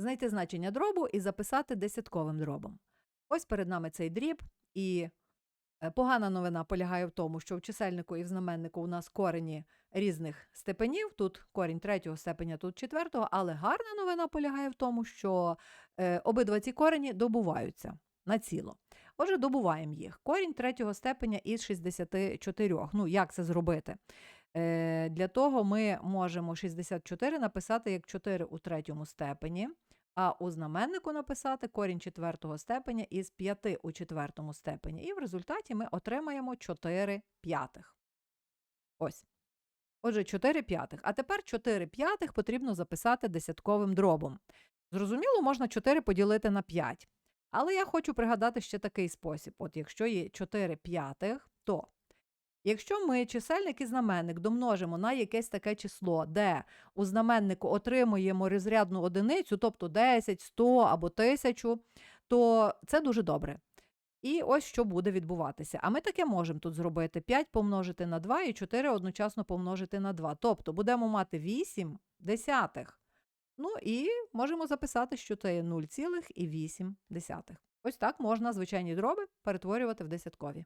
знайти значення дробу і записати десятковим дробом. Ось перед нами цей дріб, і е, погана новина полягає в тому, що в чисельнику і в знаменнику у нас корені різних степенів. Тут корінь третього степеня, тут четвертого, але гарна новина полягає в тому, що е, обидва ці корені добуваються на ціло. Отже, добуваємо їх. Корінь третього степеня із 64. Ну, як це зробити? Е, для того ми можемо 64 написати як 4 у третьому степені, а у знаменнику написати корінь четвертого степеня із 5 у четвертому степені. І в результаті ми отримаємо 4 п'ятих. Ось. Отже, 4 п'ятих. А тепер 4 п'ятих потрібно записати десятковим дробом. Зрозуміло, можна 4 поділити на 5. Але я хочу пригадати ще такий спосіб: от якщо є 4 п'ятих, то якщо ми чисельник і знаменник домножимо на якесь таке число, де у знаменнику отримуємо розрядну одиницю, тобто 10, 100 або 1000, то це дуже добре. І ось що буде відбуватися. А ми таке можемо тут зробити: 5 помножити на 2 і 4 одночасно помножити на 2. Тобто будемо мати 8 десятих. Ну і можемо записати, що це є 0,8. Ось так можна звичайні дроби перетворювати в десяткові.